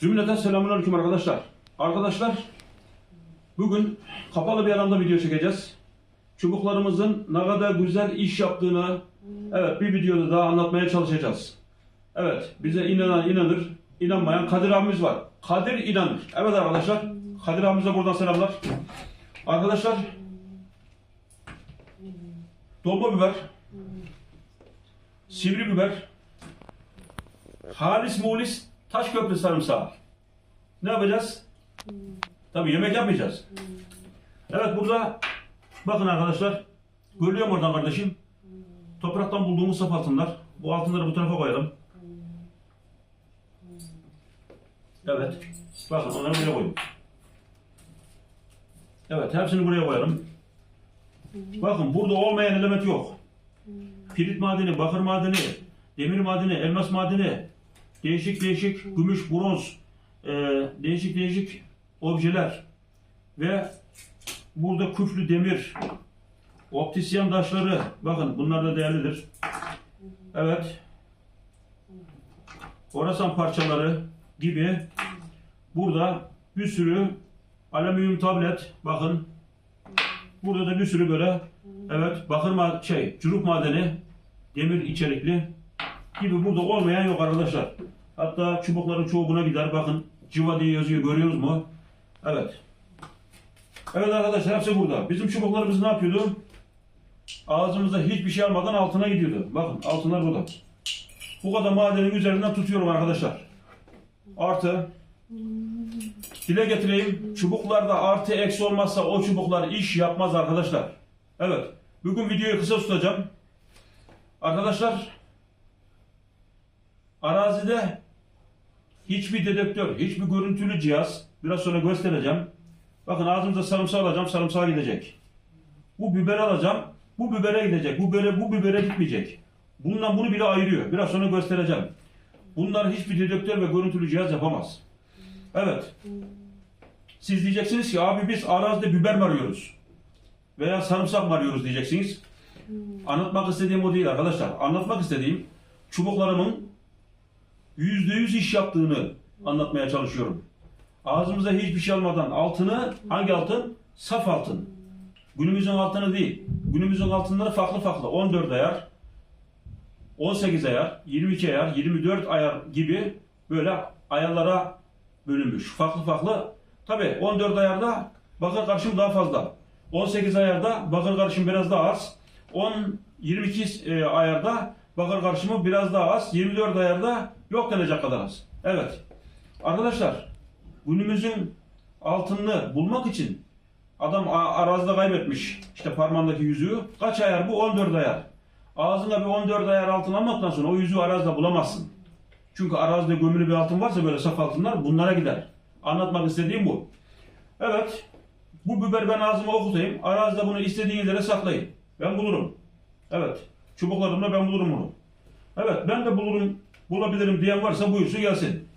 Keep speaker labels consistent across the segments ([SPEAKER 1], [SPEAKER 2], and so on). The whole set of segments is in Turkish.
[SPEAKER 1] Cümleten selamünaleyküm arkadaşlar. Arkadaşlar bugün kapalı bir alanda video çekeceğiz. Çubuklarımızın ne kadar güzel iş yaptığını evet bir videoda daha anlatmaya çalışacağız. Evet bize inanan inanır, inanmayan Kadir abimiz var. Kadir inanır. Evet arkadaşlar Kadir abimize buradan selamlar. Arkadaşlar dolma biber, sivri biber, halis mulis taş köprü sarımsağı. Ne yapacağız? Tabii yemek yapmayacağız. Evet burada bakın arkadaşlar. Görüyor mu oradan kardeşim? Topraktan bulduğumuz saf altınlar. Bu altınları bu tarafa koyalım. Evet. Bakın onları buraya koyun. Evet hepsini buraya koyalım. Bakın burada olmayan element yok. Pirit madeni, bakır madeni, demir madeni, elmas madeni, değişik değişik gümüş, bronz, e, değişik değişik objeler ve burada küflü demir, optisyen taşları, bakın bunlar da değerlidir. Evet. Orasan parçaları gibi burada bir sürü alüminyum tablet, bakın Burada da bir sürü böyle evet bakır ma şey çürük madeni demir içerikli gibi burada olmayan yok arkadaşlar. Hatta çubukların çoğu buna gider. Bakın civa diye yazıyor görüyoruz mu? Evet. Evet arkadaşlar hepsi burada. Bizim çubuklarımız ne yapıyordu? Ağzımızda hiçbir şey almadan altına gidiyordu. Bakın altınlar burada. Bu kadar madenin üzerinden tutuyorum arkadaşlar. Artı Dile getireyim. Çubuklarda artı eksi olmazsa o çubuklar iş yapmaz arkadaşlar. Evet. Bugün videoyu kısa tutacağım. Arkadaşlar arazide hiçbir dedektör, hiçbir görüntülü cihaz biraz sonra göstereceğim. Bakın ağzımıza sarımsağı alacağım, sarımsağa gidecek. Bu biber alacağım, bu bibere gidecek. Bu bibere, bu bibere gitmeyecek. Bundan bunu bile ayırıyor. Biraz sonra göstereceğim. Bunlar hiçbir dedektör ve görüntülü cihaz yapamaz. Evet. Siz diyeceksiniz ki abi biz arazide biber mi arıyoruz? Veya sarımsak mı arıyoruz diyeceksiniz. Anlatmak istediğim o değil arkadaşlar. Anlatmak istediğim çubuklarımın yüzde yüz iş yaptığını anlatmaya çalışıyorum. Ağzımıza hiçbir şey almadan altını hangi altın? Saf altın. Günümüzün altını değil. Günümüzün altınları farklı farklı. 14 ayar, 18 ayar, 22 ayar, 24 ayar gibi böyle ayarlara bölünmüş. Farklı farklı. Tabi 14 ayarda bakır karışım daha fazla. 18 ayarda bakır karışım biraz daha az. 10 22 e, ayarda bakır karışımı biraz daha az. 24 ayarda yok denecek kadar az. Evet. Arkadaşlar günümüzün altınını bulmak için adam a- arazide kaybetmiş işte parmağındaki yüzüğü. Kaç ayar bu? 14 ayar. Ağzına bir 14 ayar altın almaktan sonra o yüzüğü arazide bulamazsın. Çünkü arazide gömülü bir altın varsa böyle saf altınlar bunlara gider. Anlatmak istediğim bu. Evet. Bu biber ben ağzıma okutayım. Arazide bunu istediğiniz yere saklayın. Ben bulurum. Evet. Çubuklarımla ben bulurum bunu. Evet ben de bulurum, bulabilirim diyen varsa buyursun gelsin.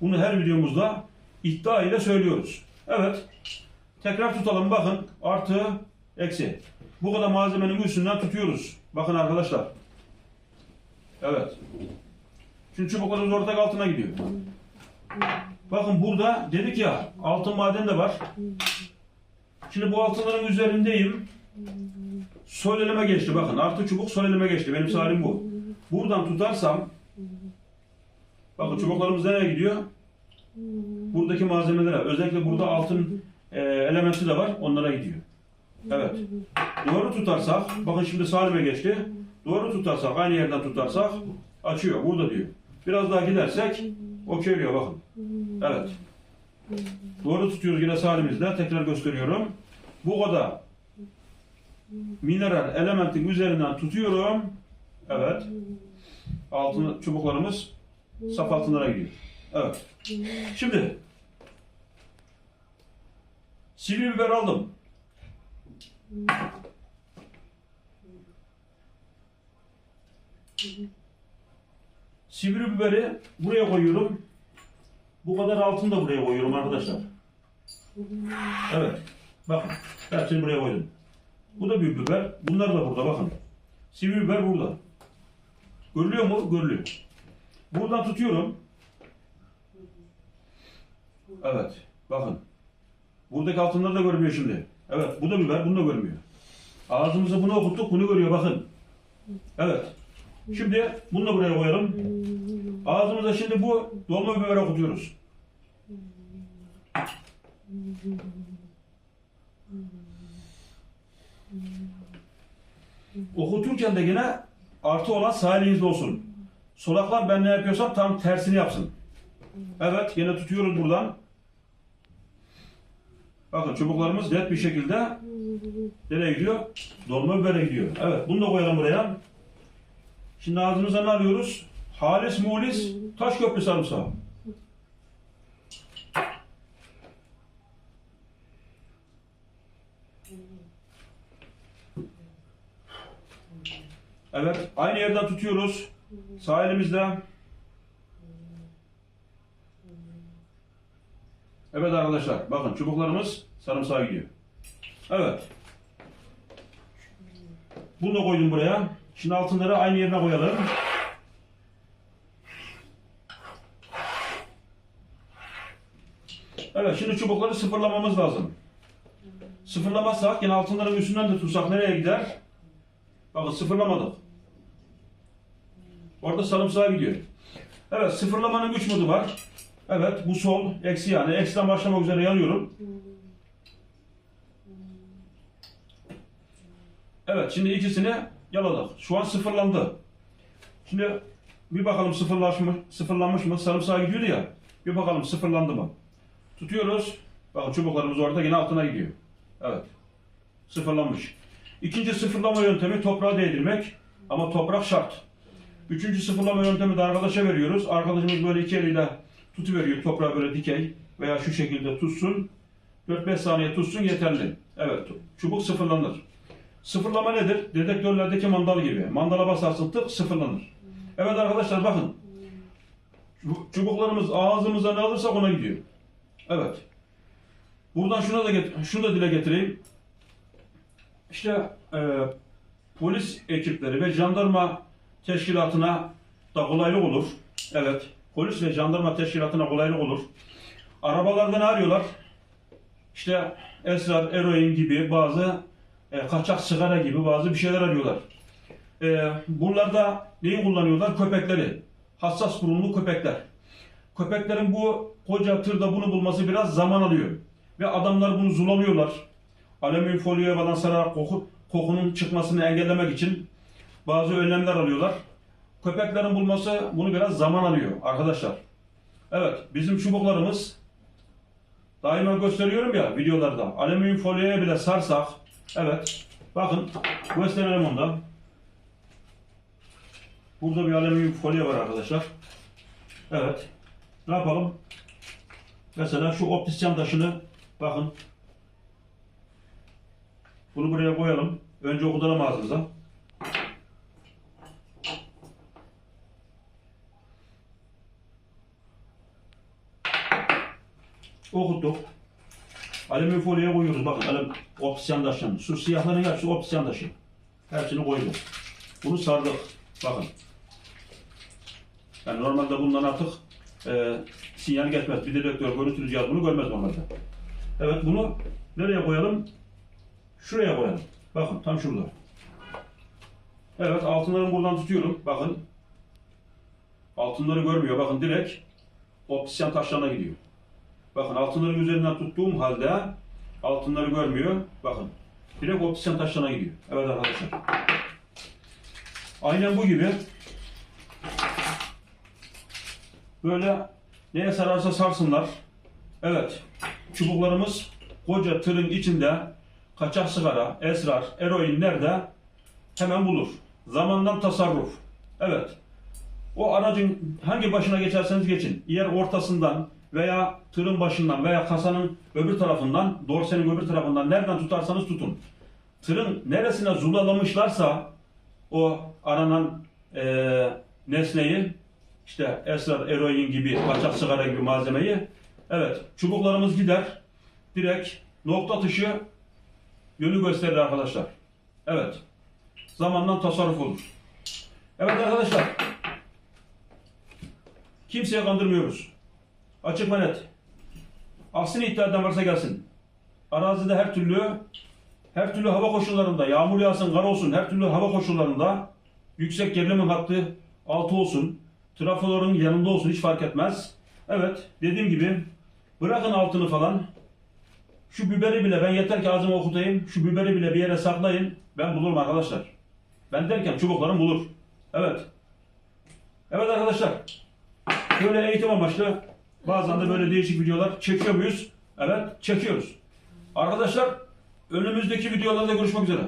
[SPEAKER 1] Bunu her videomuzda iddia ile söylüyoruz. Evet. Tekrar tutalım bakın. Artı, eksi. Bu kadar malzemenin üstünden tutuyoruz. Bakın arkadaşlar. Evet. Şimdi çubuklarımız ortak altına gidiyor. Bakın burada dedik ya altın maden de var. Şimdi bu altınların üzerindeyim. Sol geçti bakın. Artı çubuk sol geçti. Benim salim bu. Buradan tutarsam bakın çubuklarımız nereye gidiyor? Buradaki malzemelere özellikle burada altın e, elementi de var. Onlara gidiyor. Evet. Doğru tutarsak bakın şimdi salime geçti. Doğru tutarsak aynı yerden tutarsak açıyor. Burada diyor. Biraz daha gidersek okeyliyor bakın. Evet. Doğru tutuyoruz yine salimizde. Tekrar gösteriyorum. Bu kadar mineral elementin üzerinden tutuyorum. Evet. Altın çubuklarımız saf altınlara gidiyor. Evet. Şimdi sivri biber aldım. Sivri biberi buraya koyuyorum. Bu kadar altını da buraya koyuyorum arkadaşlar. Evet. Bakın. Hepsini buraya koydum. Bu da bir biber. Bunlar da burada bakın. Sivri biber burada. Görülüyor mu? Görülüyor. Buradan tutuyorum. Evet. Bakın. Buradaki altınları da görmüyor şimdi. Evet. Bu da biber. Bunu da görmüyor. Ağzımızı bunu okuttuk. Bunu görüyor. Bakın. Evet. Şimdi bunu da buraya koyalım. Ağzımıza şimdi bu dolma biber okutuyoruz. Okuturken de yine artı olan sağ elinizde olsun. Solaklar ben ne yapıyorsam tam tersini yapsın. Evet yine tutuyoruz buradan. Bakın çubuklarımız net bir şekilde nereye gidiyor? Dolma bibere gidiyor. Evet bunu da koyalım buraya. Şimdi ağzımıza ne alıyoruz? Halis mulis taş köprü sarımsağı. Evet aynı yerden tutuyoruz. Sağ elimizde. Evet arkadaşlar bakın çubuklarımız sarımsağa gidiyor. Evet. Bunu da koydum buraya. Şimdi altınları aynı yerine koyalım. Evet şimdi çubukları sıfırlamamız lazım. Sıfırlamazsak yine altınların üstünden de tutsak nereye gider? Bakın sıfırlamadık. Orada sarımsağa gidiyor. Evet sıfırlamanın üç modu var. Evet bu sol eksi yani eksiden başlamak üzere yanıyorum. Evet şimdi ikisini yaladık. Şu an sıfırlandı. Şimdi bir bakalım sıfırlaşmış, sıfırlanmış mı? Sarımsağa gidiyordu ya. Bir bakalım sıfırlandı mı? Tutuyoruz. Bakın çubuklarımız orada yine altına gidiyor. Evet. Sıfırlanmış. İkinci sıfırlama yöntemi toprağa değdirmek. Ama toprak şart. Üçüncü sıfırlama yöntemi de arkadaşa veriyoruz. Arkadaşımız böyle iki eliyle tutuveriyor toprağı böyle dikey veya şu şekilde tutsun. 4-5 saniye tutsun yeterli. Evet çubuk sıfırlanır. Sıfırlama nedir? Dedektörlerdeki mandal gibi. Mandala basarsın tık sıfırlanır. Evet arkadaşlar bakın. Çubuk- Çubuklarımız ağzımıza ne alırsak ona gidiyor. Evet. Buradan şuna da get şunu da dile getireyim. İşte e, polis ekipleri ve jandarma teşkilatına da kolaylık olur. Evet. Polis ve jandarma teşkilatına kolaylık olur. Arabalarda ne arıyorlar? İşte esrar, eroin gibi bazı e, kaçak sigara gibi bazı bir şeyler arıyorlar. E, bunlarda neyi kullanıyorlar? Köpekleri. Hassas burunlu köpekler. Köpeklerin bu koca tırda bunu bulması biraz zaman alıyor. Ve adamlar bunu zulalıyorlar. Alüminyum folyoya falan sararak koku, kokunun çıkmasını engellemek için bazı önlemler alıyorlar. Köpeklerin bulması bunu biraz zaman alıyor arkadaşlar. Evet bizim çubuklarımız daima gösteriyorum ya videolarda. Alüminyum folyoya bile sarsak evet bakın gösterelim onu da. Burada bir alüminyum folyo var arkadaşlar. Evet. Ne yapalım? Mesela şu optisyen taşını bakın. Bunu buraya koyalım. Önce okutalım ağzımıza. Okuttuk. Alüminyum folyoya koyuyoruz. Bakın alüm, optisyen taşını. Şu siyahların hepsi optisyen taşı. Hepsini koyduk. Bunu sardık. Bakın. Yani normalde bundan artık e, sinyal geçmez. Bir dedektör, görüntülü cihaz bunu görmez normalde. Evet bunu nereye koyalım? Şuraya koyalım. Bakın tam şurada. Evet altınları buradan tutuyorum. Bakın. Altınları görmüyor. Bakın direkt optisyen taşlarına gidiyor. Bakın altınların üzerinden tuttuğum halde altınları görmüyor. Bakın. Direkt optisyen taşlarına gidiyor. Evet arkadaşlar. Aynen bu gibi Böyle neye sararsa sarsınlar. Evet. Çubuklarımız koca tırın içinde kaçak sigara, esrar, eroin nerede hemen bulur. Zamandan tasarruf. Evet. O aracın hangi başına geçerseniz geçin. Yer ortasından veya tırın başından veya kasanın öbür tarafından, dorsenin öbür tarafından nereden tutarsanız tutun. Tırın neresine zulalamışlarsa o aranan eee nesneyi işte esrar, eroin gibi, kaçak sigara gibi malzemeyi evet çubuklarımız gider. Direkt nokta atışı yönü gösterir arkadaşlar. Evet. Zamandan tasarruf olur. Evet arkadaşlar. Kimseye kandırmıyoruz. Açık ve net. Aksine iddia eden varsa gelsin. Arazide her türlü her türlü hava koşullarında, yağmur yağsın, kar olsun, her türlü hava koşullarında yüksek gerilim hattı altı olsun, trafoların yanında olsun hiç fark etmez. Evet, dediğim gibi bırakın altını falan. Şu biberi bile ben yeter ki ağzıma okutayım. Şu biberi bile bir yere saklayın. Ben bulurum arkadaşlar. Ben derken çubuklarım bulur. Evet. Evet arkadaşlar. Böyle eğitim amaçlı bazen de böyle değişik videolar çekiyor muyuz? Evet çekiyoruz. Arkadaşlar önümüzdeki videolarda görüşmek üzere.